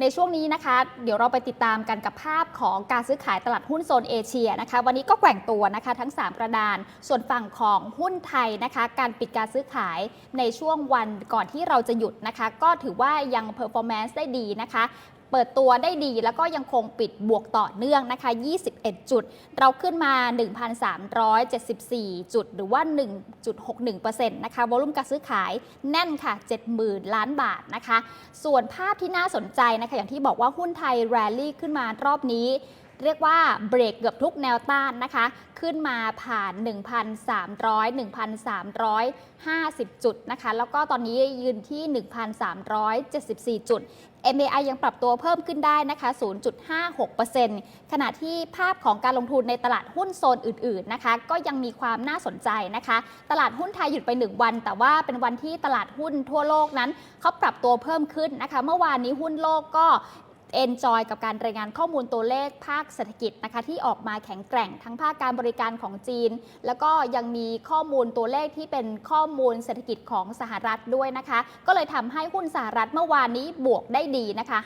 ในช่วงนี้นะคะ เดี๋ยวเราไปติดตามกันกับภาพของการซื้อขายตลาดหุ้นโซนเอเชียนะคะ วันนี้ก็แกว่งตัวนะคะทั้ง 3 กระดาน ส่วนฝั่งของหุ้นไทยนะคะ การปิดการซื้อขายในช่วงวันก่อนที่เราจะหยุดนะคะ ก็ถือว่ายังเพอร์ฟอร์แมนซ์ได้ดีนะคะ เปิดตัวได้ดีแล้วก็ยังคงปิดบวกต่อเนื่องนะคะ 21 จุด เราขึ้นมา 1,374 จุด หรือว่า 1.61%นะคะวอลุ่มการซื้อขายแน่นค่ะ 70,000 ล้านบาทนะคะ ส่วนภาพที่น่าสนใจนะคะ อย่างที่บอกว่าหุ้นไทยแรลลี่ขึ้นมารอบนี้ เรียกว่าเบรกเกือบทุกแนวต้านนะคะ ขึ้นมาผ่าน 1,300 1,350 จุดนะคะ แล้วก็ตอนนี้ยืนที่ 1,374 จุด MAI ยังปรับตัวเพิ่มขึ้นได้นะคะ 0.56%ขณะที่ภาพของการลงทุนในตลาดหุ้นโซนอื่น ๆ นะคะ ก็ยังมีความน่าสนใจนะคะ ตลาดหุ้นไทยหยุดไป 1 วัน แต่ว่าเป็นวันที่ตลาดหุ้นทั่วโลกนั้นเขาปรับตัวเพิ่มขึ้นนะคะ เมื่อวานนี้หุ้นโลกก็ เอนจอยกับการรายงานข้อมูลตัวเลขภาคเศรษฐกิจนะคะที่ออกมาแข็งแกร่งทั้งภาคการบริการของจีน แล้วก็ยังมีข้อมูลตัวเลขที่เป็นข้อมูลเศรษฐกิจของสหรัฐด้วยนะคะ ก็เลยทำให้หุ้นสหรัฐเมื่อวานนี้บวกได้ดีนะคะ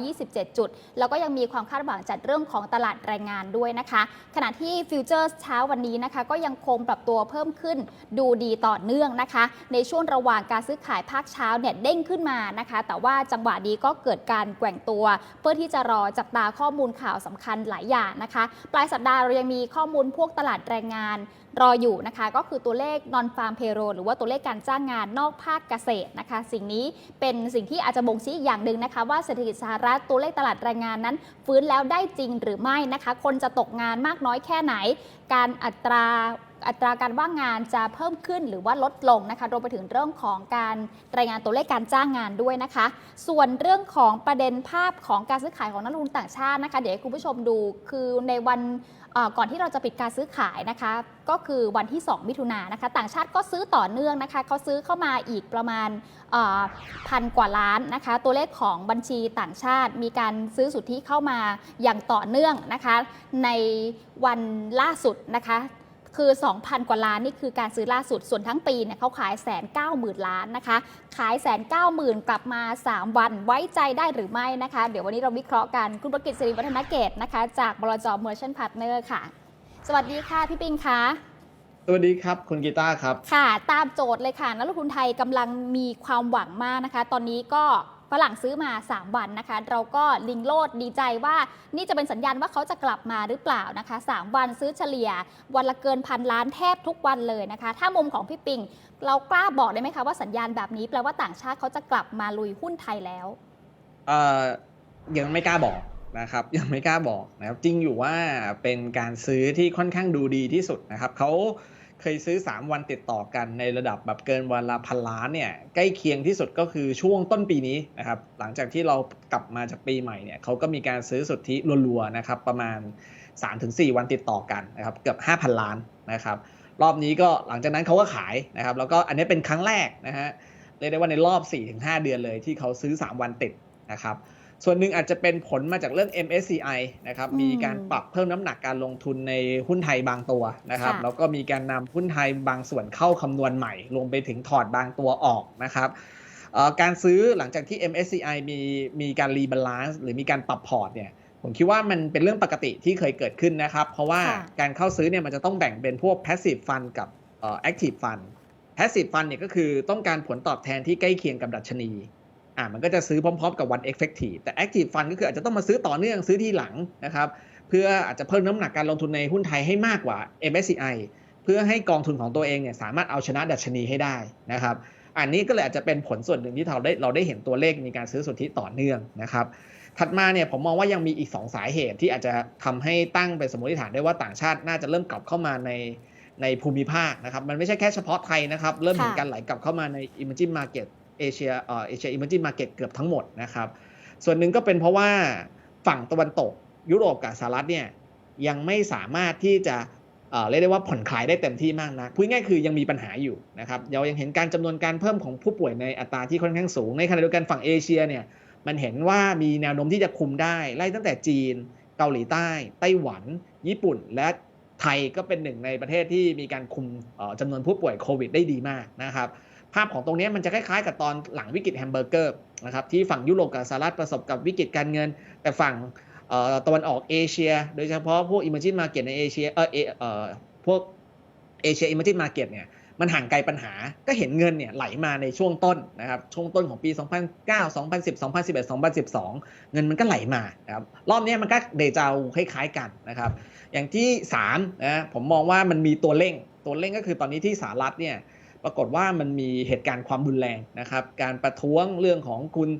527 จุด แล้วก็ยังมีความคาดหวังจากเรื่องของตลาดแรงงานด้วยนะคะ ขณะที่ฟิวเจอร์เช้าวันนี้นะคะก็ยังคงปรับตัวเพิ่มขึ้นดูดีต่อเนื่องนะคะ ในช่วงระหว่างการซื้อขายภาคเช้าเนี่ยเด้งขึ้นมานะคะ แต่ว่าจังหวะนี้ก็เกิดการแกว่งตัวเพื่อที่จะรอจับตาข้อมูลข่าวสำคัญหลายอย่างนะคะ ปลายสัปดาห์เรายังมีข้อมูลพวกตลาดแรงงานรออยู่นะคะ ก็คือตัวเลข non farm payroll หรือว่าตัวเลขการจ้างงานนอกภาคเกษตรนะคะ สิ่งนี้เป็นสิ่งที่อาจจะบ่งชี้อีกอย่างหนึ่งนะคะ ว่าเศรษฐกิจสหรัฐตัวเลขตลาดแรงงานนั้น ฟื้นแล้วได้จริงหรือไม่นะคะ คนจะตกงานมากน้อยแค่ไหนการอัตราอัตราการว่างงานจะเพิ่มขึ้นหรือว่าลดลงนะคะรวมไปถึงเรื่องของการรายงานตัวเลขการจ้างงานด้วยนะคะ ส่วนเรื่องของประเด็นภาพของการซื้อขายของนักลงทุนต่างชาตินะคะ เดี๋ยวให้คุณผู้ชมดูคือในวันก่อนที่เราจะปิดการซื้อขายนะคะ ก็คือวันที่ 2 มิถุนายนนะคะ ต่างชาติก็ซื้อต่อเนื่องนะคะเขาซื้อเข้ามาอีกประมาณ พันกว่าล้านนะคะ ตัวเลขของบัญชีต่างชาติ มีการซื้อสุทธิเข้ามาอย่างต่อเนื่องนะคะ ในวันล่าสุดนะคะคือ 2,000 กว่าล้าน นี่คือการซื้อล่าสุด ส่วนทั้งปีเนี่ยเขาขายแสนเก้าหมื่นล้านนะคะ ขายแสนเก้าหมื่นกลับมา 3 วัน ไว้ใจได้หรือไม่นะคะ เดี๋ยววันนี้เราวิเคราะห์กัน คุณประกิตศิริวัฒนเกตนะคะ จากบลจ Merchant Partner ค่ะ สวัสดีค่ะ พี่ปิงคะ สวัสดีครับคุณกีตาร์ครับ ค่ะตามโจทย์เลยค่ะนักลงทุนไทยกำลังมีความหวังมากนะคะ ตอนนี้ก็ฝรั่งซื้อมา 3 วันนะคะ เราก็ลิงโลดดีใจว่านี่จะเป็นสัญญาณว่าเขาจะกลับมาหรือเปล่านะคะ 3 วันซื้อเฉลี่ย วันละเกินพันล้านแทบทุกวันเลยนะคะ ถ้ามุมของพี่ปิง เรากล้าบอกได้ไหมคะว่าสัญญาณแบบนี้แปลว่าต่างชาติเขาจะกลับมาลุยหุ้นไทยแล้ว เอ่อยังไม่กล้าบอก นะครับ ยังไม่กล้าบอกนะครับ จริงอยู่ว่าเป็นการซื้อที่ค่อนข้างดูดีที่สุดนะครับเขาเคยซื้อ 3 วันติดต่อกันในระดับแบบเกินวันละพันล้านเนี่ยใกล้เคียงที่สุดก็คือช่วงต้นปีนี้นะครับ หลังจากที่เรากลับมาจากปีใหม่เนี่ยเขาก็มีการซื้อสุทธิรัวๆนะครับ ประมาณ 3-4 วันติดต่อกันนะครับเกือบ 5,000 ล้านนะครับ รอบนี้ก็หลังจากนั้นเขาก็ขายนะครับ แล้วก็อันนี้เป็นครั้งแรกนะฮะเรียกได้ว่าในรอบ 4-5 เดือนเลยที่เขาซื้อ 3 วันติดนะครับ ส่วนหนึ่งอาจจะเป็นผลมาจากเรื่อง MSCI นะครับอืมมีการปรับเพิ่มน้ำหนักการลงทุนในหุ้นไทยบางตัวนะครับค่ะแล้วก็มีการนำหุ้นไทยบางส่วนเข้าคำนวณใหม่ รวมไปถึงถอดบางตัวออกนะครับเอ่อการซื้อหลังจากที่ MSCI มีมีการรีบาลานซ์หรือมีการปรับพอร์ตเนี่ยผมคิดว่ามันเป็นเรื่องปกติที่เคยเกิดขึ้นนะครับ เพราะว่าค่ะการเข้าซื้อเนี่ยมันจะต้องแบ่งเป็นพวก passive fund กับเอ่อ active fund passive fund เนี่ยก็คือต้องการผลตอบแทนที่ใกล้เคียงกับดัชนี อ่ามันก็จะซื้อพร้อมๆกับวัน effective แต่ active fund ก็คืออาจจะต้องมาซื้อต่อเนื่องซื้อที่หลังนะครับเพื่ออาจจะเพิ่มน้ำหนักการลงทุนในหุ้นไทยให้มากกว่า MSCI เพื่อให้กองทุนของตัวเองเนี่ยสามารถเอาชนะดัชนีให้ได้นะครับอันนี้ก็เลยอาจจะเป็นผลส่วนหนึ่งที่เราได้เราได้เห็นตัวเลขมีการซื้อสุทธิต่อเนื่องนะครับถัดมาเนี่ยผมมองว่ายังมีอีก 2 สาเหตุที่อาจจะทำให้ตั้งเป็นสมมติฐานได้ว่าต่างชาติน่าจะเริ่มกลับเข้ามาในในภูมิภาคนะครับมันไม่ใช่แค่เฉพาะไทยนะครับเริ่มเห็นการไหลกลับเข้ามาใน emerging market เอเชียเอ่อเอเชีย emerging market เกือบทั้งหมดนะครับ ส่วนหนึ่งก็เป็นเพราะว่าฝั่งตะวันตกยุโรปกับสหรัฐเนี่ยยังไม่สามารถที่จะเรียกได้ว่าผ่อนคลายได้เต็มที่มากนะพูดง่ายคือยังมีปัญหาอยู่นะครับเรายังเห็นการจำนวนการเพิ่มของผู้ป่วยในอัตราที่ค่อนข้างสูง ในขณะเดียวกันฝั่งเอเชียเนี่ยมันเห็นว่ามีแนวโน้มที่จะคุมได้ไล่ตั้งแต่จีน เกาหลีใต้ ไต้หวัน ญี่ปุ่น และไทยก็เป็นหนึ่งในประเทศที่มีการคุมเอ่อจำนวนผู้ป่วยโควิดได้ดีมากนะครับ ภาพของตรงนี้มันจะคล้ายๆ กับตอนหลังวิกฤตแฮมเบอร์เกอร์นะครับที่ฝั่งยุโรปกับสหรัฐประสบกับวิกฤตการเงิน แต่ฝั่งตะวันออกเอเชีย โดยเฉพาะพวก emerging market ในเอเชียเออเออพวกเอเชีย emerging market เนี่ยมันห่างไกลปัญหาก็เห็นเงินเนี่ยไหลมาในช่วงต้นนะครับช่วงต้นของปี 2009 2010 2011 2012 เงินมันก็ไหลมานะครับรอบนี้มันก็เดจาวคล้ายๆกันนะครับอย่างที่3นะผมมองว่ามันมีตัวเร่งตัวเร่งก็คือตอนนี้ที่สหรัฐเนี่ย ปรากฏว่ามันมีเหตุการณ์ความรุนแรงนะครับ การประท้วงเรื่องของคุณ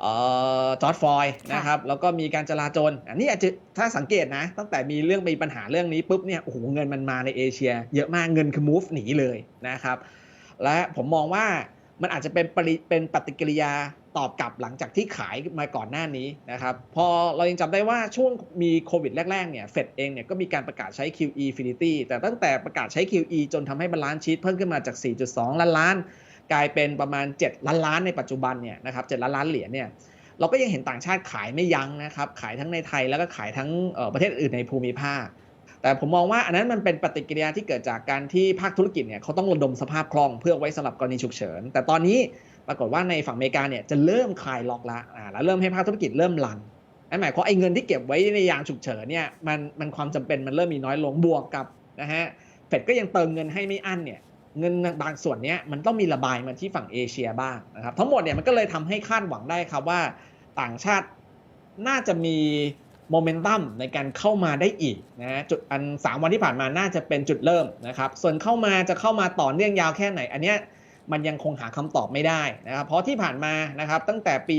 เอ่อจอร์ดฟลอยด์นะครับ แล้วก็มีการจลาจลอันนี้อาจจะถ้าสังเกตนะ ตั้งแต่มีเรื่องมีปัญหาเรื่องนี้ปุ๊บเนี่ยโอ้โหเงินมันมาในเอเชีย เยอะมากเงินคือ move หนีเลยนะครับ และผมมองว่ามันอาจจะเป็นปริเป็นปฏิกิริยา ตอบกลับหลังจากที่ขายมาก่อนหน้านี้นะครับพอเรายังจำได้ว่าช่วงมีโควิดแรกๆเนี่ยเฟดเองเนี่ยก็มีการประกาศใช้ QE Infinity แต่ตั้งแต่ประกาศใช้ QE จนทำให้บาลานซ์ชีตเพิ่มขึ้นมาจาก 4.2 ล้านล้าน กลายเป็นประมาณ 7 ล้านล้านในปัจจุบันเนี่ยนะครับ7ล้านล้านเหรียญเนี่ยเราก็ยังเห็นต่างชาติขายไม่ยั้งนะครับขายทั้งในไทยแล้วก็ขายทั้งประเทศอื่นในภูมิภาคแต่ผมมองว่าอันนั้นมันเป็นปฏิกิริยาที่เกิดจากการที่ภาคธุรกิจเนี่ยเขาต้องระดมสภาพคล่องเพื่อไว้สำหรับกรณีฉุกเฉิน แต่ตอนนี้ ปรากฏว่าในฝั่งอเมริกาเนี่ยจะเริ่มคลายล็อกละอ่าแล้วเริ่มให้ภาคธุรกิจเริ่มรันนั่นหมายความว่าไอ้เงินที่เก็บไว้ในยามฉุกเฉินเนี่ยมันมันความจำเป็นมันเริ่มมีน้อยลงบวกกับนะฮะเฟดก็ยังเติมเงินให้ไม่อั้นเนี่ยเงินบางส่วนเนี้ยมันต้องมีระบายมาที่ฝั่งเอเชียบ้างนะครับทั้งหมดเนี่ยมันก็เลยทำให้คาดหวังได้ครับว่าต่างชาติน่าจะมีโมเมนตัมในการเข้ามาได้อีกนะฮะจุดอัน 3 วันที่ผ่านมาน่าจะเป็นจุดเริ่มนะครับส่วนเข้ามาจะเข้ามาต่อเนื่องยาวแค่ไหน อันเนี้ย มันยังคงหาคำตอบไม่ได้นะครับเพราะที่ผ่านมานะครับตั้งแต่ปี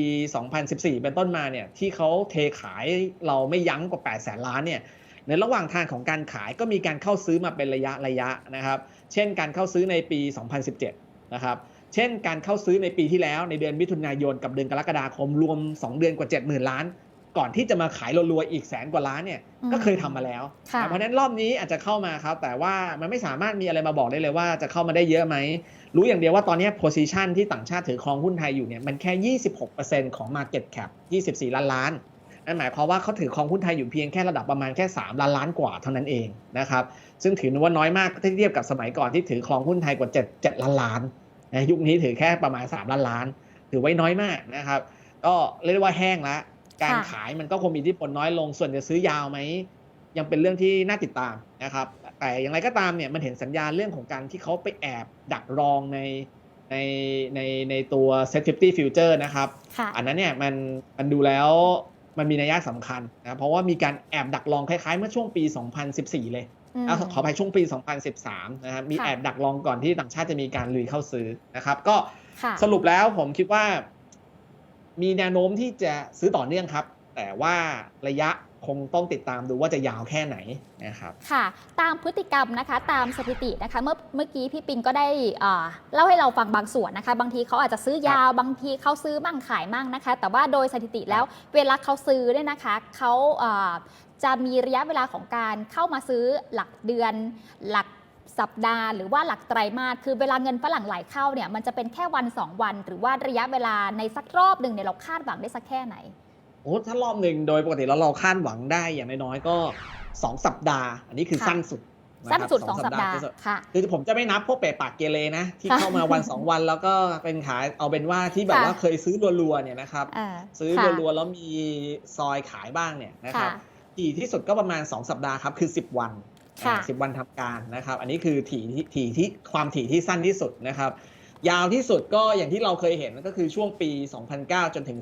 2014 เป็นต้นมาเนี่ยที่เขาเทขายเราไม่ยั้งกว่า 8 แสนล้านเนี่ยในระหว่างทางของการขายก็มีการเข้าซื้อมาเป็นระยะระยะนะครับ เช่นการเข้าซื้อในปี 2017 นะครับ เช่นการเข้าซื้อในปีที่แล้วในเดือนมิถุนายนกับเดือนกรกฎาคมรวม 2 เดือนกว่า 70,000 ล้าน ก่อนที่จะมาขายรัวๆอีกแสนกว่าล้านเนี่ยอืมก็เคยทำมาแล้วค่ะเพราะฉะนั้นรอบนี้อาจจะเข้ามาครับ แต่ว่ามันไม่สามารถมีอะไรมาบอกได้เลยว่าจะเข้ามาได้เยอะไหม รู้อย่างเดียวว่าตอนนี้ position ที่ต่างชาติถือครองหุ้นไทยอยู่เนี่ยมันแค่ 26%ของ market cap 24 ล้านล้านนั่นหมายความว่าเขาถือครองหุ้นไทยอยู่เพียงแค่ระดับประมาณแค่ 3 ล้านล้านกว่าเท่านั้นเองนะครับซึ่งถือว่าน้อยมากถ้าเทียบกับสมัยก่อนที่ถือครองหุ้นไทยกว่า 7 7 ล้านล้านนะยุคนี้ถือแค่ประมาณ 3 ล้านล้าน ถือไว้น้อยมากนะครับก็เรียกได้ว่าแห้งแล้วการค่ะขายมันก็คงมีอิทธิพลน้อยลงส่วนจะซื้อยาวไหมยังเป็นเรื่องที่น่าติดตามนะครับ แต่อย่างไรก็ตามเนี่ยมันเห็นสัญญาณเรื่องของการที่เขาไปแอบดักรองในในในในตัว safety future นะครับ อันนั้นเนี่ยมันมันดูแล้วมันมีนัยะสำคัญนะเพราะว่ามีการแอบดักรองคล้ายๆ เมื่อช่วงปี 2014 เลยอืมอะขออภัยช่วงปี 2013 นะครับ มีแอบดักรองก่อนที่ต่างชาติจะมีการลุยเข้าซื้อนะครับ ก็สรุปแล้วผมคิดว่า มีแนวโน้มที่จะซื้อต่อเนื่องครับ แต่ว่าระยะ คงต้องติดตามดูว่าจะยาวแค่ไหนนะครับค่ะ ตามพฤติกรรมนะคะ ตามสถิตินะคะ เมื่อเมื่อกี้พี่ปิงก็ได้เอ่อเล่าให้เราฟังบางส่วนนะคะ บางทีเขาอาจจะซื้อยาวบางทีเขาซื้อมั่งขายมั่งนะคะ แต่ว่าโดยสถิติแล้วเวลาเขาซื้อเนี่ยนะคะเขาเอ่อจะมีระยะเวลาของการเข้ามาซื้อหลักเดือนหลักสัปดาห์หรือว่าหลักไตรมาสคือเวลาเงินฝรั่งไหลเข้าเนี่ยมันจะเป็นแค่วัน 2 วัน หรือว่าระยะเวลาในสักรอบหนึ่งเนี่ยเราคาดหวังได้สักแค่ไหน โอ้ถ้ารอบหนึ่งโดยปกติแล้วเราคาดหวังได้อย่างน้อยๆก็ 2 สัปดาห์ อันนี้คือค่ะสั้นสุดะสั้นครับสุด2สัปดาห์คือค่ะคือผมจะไม่นับพวกเปะปากเกเรนะ ที่ค่ะเข้ามาวัน2วันแล้วก็เป็นขายเอาเป็นว่าที่แบบค่ะว่าเคยซื้อรัวๆเนี่ยนะครับอ่าซื้อค่ะรัวๆแล้วมีซอยขายบ้างเนี่ยนะครับค่ะถี่ที่สุดก็ประมาณ 2 สัปดาห์ครับคือ 10 วันค่ะสิบวันทำการนะครับ อันนี้คือถี่ที่ถี่ที่ความถี่ที่สั้นที่สุดนะครับ ยาวที่สุดก็อย่างที่เราเคยเห็นก็คือช่วงปี 2009 จนถึง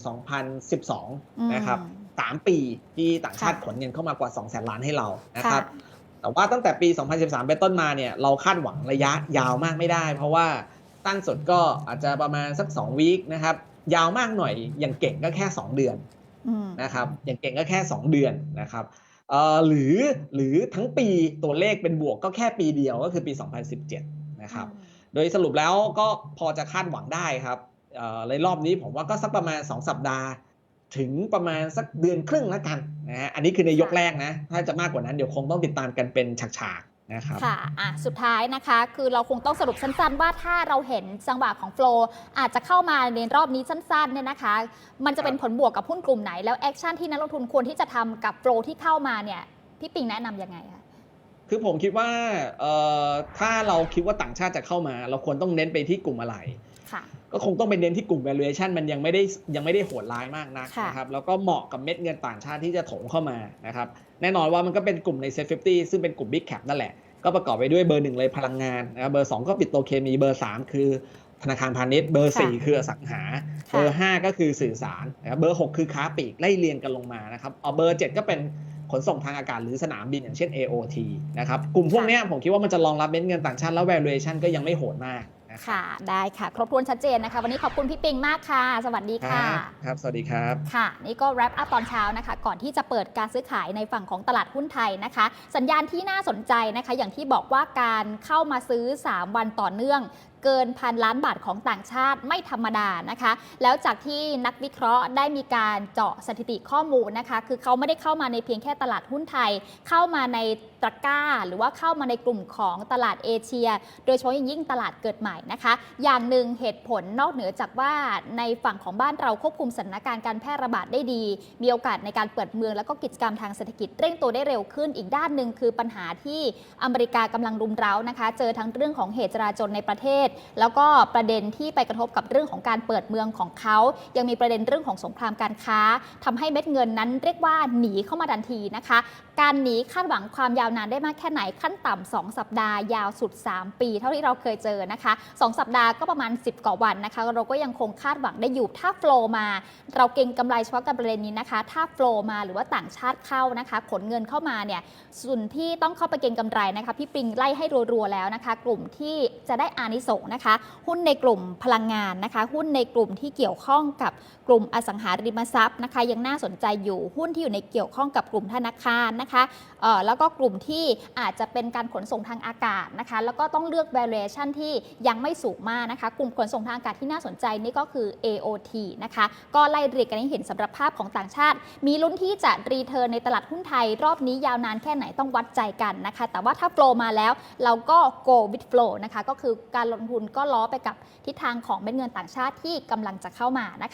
2012 นะครับอืมสามปีที่ต่างชาติค่ะขนเงินเข้ามากว่า 2 แสนล้านให้เรานะครับค่ะแต่ว่าตั้งแต่ปี 2013 เป็นต้นมาเนี่ยเราคาดหวังระยะยาวมากไม่ได้ เพราะว่าตั้นสุดก็อาจจะประมาณสัก 2 วีคนะครับ ยาวมากหน่อยอย่างเก่งก็แค่ 2 เดือนอืมนะครับ อย่างเก่งก็แค่ 2 เดือนนะครับเอ่อหรือหรือทั้งปีตัวเลขเป็นบวกก็แค่ปีเดียวก็คือปี 2017 นะครับ โดยสรุปแล้วก็พอจะคาดหวังได้ครับเอ่อในรอบนี้ผมว่าก็สักประมาณ 2 สัปดาห์ ถึงประมาณสักเดือนครึ่งแล้วกันนะฮะอันนี้คือในยกแรกนะ ถ้าจะมากกว่านั้นเดี๋ยวคงต้องติดตามกันเป็นฉากๆนะครับค่ะอะ สุดท้ายนะคะคือเราคงต้องสรุปสั้นๆ ว่าถ้าเราเห็นจังหวะของโฟลว์อาจจะเข้ามาในรอบนี้สั้นๆเนี่ยนะคะ มันจะเป็นผลบวกกับหุ้นกลุ่มไหนแล้วแอคชั่นที่นักลงทุนควรที่จะทำกับโฟลว์ที่เข้ามาเนี่ยพี่ปิงแนะนำยังไงคะ คือผมคิดว่าเอ่อถ้าเราคิดว่าต่างชาติจะเข้ามา เราควรต้องเน้นไปที่กลุ่มอะไรค่ะก็คงต้องไปเน้นที่กลุ่ม valuation มันยังไม่ได้ยังไม่ได้โหดร้ายมากนักค่ะนะครับแล้วก็เหมาะกับเม็ดเงินต่างชาติที่จะโถมเข้ามานะครับแน่นอนว่ามันก็เป็นกลุ่มใน Set 50 ซึ่งเป็นกลุ่ม Big Cap นั่นแหละ ก็ประกอบไปด้วยเบอร์หนึ่งเลยพลังงานนะครับเบอร์2ก็ปิโตรเคมีเบอร์3คือธนาคารพาณิชย์เบอร์ค่ะ4คืออสังหาค่ะเบอร์5ก็คือสื่อสารนะครับเบอร์6คือค้าปลีกไล่เรียงกันลงมานะครับเอาเบอร์7ก็เป็น ขนส่งทางอากาศหรือสนามบินอย่างเช่น AOT นะครับ กลุ่มพวกเนี้ยผมคิดว่ามันจะรองรับเม็ดเงินต่างชาติแล้ว valuation ก็ยังไม่โหดมากนะครับค่ะ ได้ค่ะ ครบถ้วนชัดเจนนะคะ วันนี้ขอบคุณพี่ปิงมากค่ะ สวัสดีคค่ะรับครับ สวัสดีครับ ค่ะ นี่ก็ wrap up ตอนเช้านะคะ ก่อนที่จะเปิดการซื้อขายในฝั่งของตลาดหุ้นไทยนะคะ สัญญาณที่น่าสนใจนะคะ อย่างที่บอกว่าการเข้ามาซื้อ 3 วันต่อเนื่อง เกินพันล้านบาทของต่างชาติไม่ธรรมดานะคะ แล้วจากที่นักวิเคราะห์ได้มีการเจาะสถิติข้อมูลนะคะ คือเขาไม่ได้เข้ามาในเพียงแค่ตลาดหุ้นไทย เข้ามาในตะก้า หรือว่าเข้ามาในกลุ่มของตลาดเอเชีย โดยเฉพาะอย่างยิ่งตลาดเกิดใหม่นะคะ อย่างหนึ่งเหตุผลนอกเหนือจากว่าในฝั่งของบ้านเราควบคุมสถานการณ์การแพร่ระบาดได้ดี มีโอกาสในการเปิดเมืองแล้วก็กิจกรรมทางเศรษฐกิจเร่งตัวได้เร็วขึ้น อีกด้านหนึ่งคือปัญหาที่อเมริกากำลังรุมเร้านะคะ เจอทั้งเรื่องของเหตุจราจนในประเทศแล้วก็ประเด็นที่ไปกระทบกับเรื่องของการเปิดเมืองของเขา ยังมีประเด็นเรื่องของสงครามการค้าทำให้เม็ดเงินนั้นเรียกว่าหนีเข้ามาทันทีนะคะ การหนีคาดหวังความยาวนานได้มากแค่ไหนขั้นต่ำ2สัปดาห์ยาวสุด 3 ปี เท่าที่เราเคยเจอนะคะ 2 สัปดาห์ก็ประมาณ 10 กว่าวันนะคะ เราก็ยังคงคาดหวังได้อยู่ถ้าโฟลว์มา เราเก็งกำไรเฉพาะกับประเด็นนี้นะคะ ถ้าโฟลว์มาหรือว่าต่างชาติเข้านะคะ ขนเงินเข้ามาเนี่ยส่วนที่ต้องเข้าไปเก็งกำไรนะคะพี่ปิงไล่ให้รัวๆแล้วนะคะ กลุ่มที่จะได้อานิสงส์นะคะ หุ้นในกลุ่มพลังงานนะคะ หุ้นในกลุ่มที่เกี่ยวข้องกับกลุ่มอสังหาริมทรัพย์นะคะ ยังน่าสนใจอยู่หุ้นที่อยู่ในเกี่ยวข้องกับกลุ่มธนาคารนะคะแล้วก็กลุ่มที่อาจจะเป็นการขนส่งทางอากาศนะคะ แล้วก็ต้องเลือก valuation ที่ยังไม่สูงมากนะคะ กลุ่มขนส่งทางอากาศที่น่าสนใจนี่ก็คือ AOT นะคะ ก็ไล่เรียงกันให้เห็นสำหรับภาพของต่างชาติ มีลุ้นที่จะรีเทิร์นในตลาดหุ้นไทย รอบนี้ยาวนานแค่ไหนต้องวัดใจกันนะคะ แต่ว่าถ้าโฟลมาแล้วเราก็ go with flow นะคะ ก็คือการลงทุนก็ล้อไปกับทิศทางของเม็ดเงินต่างชาติที่กำลังจะเข้ามานะคะ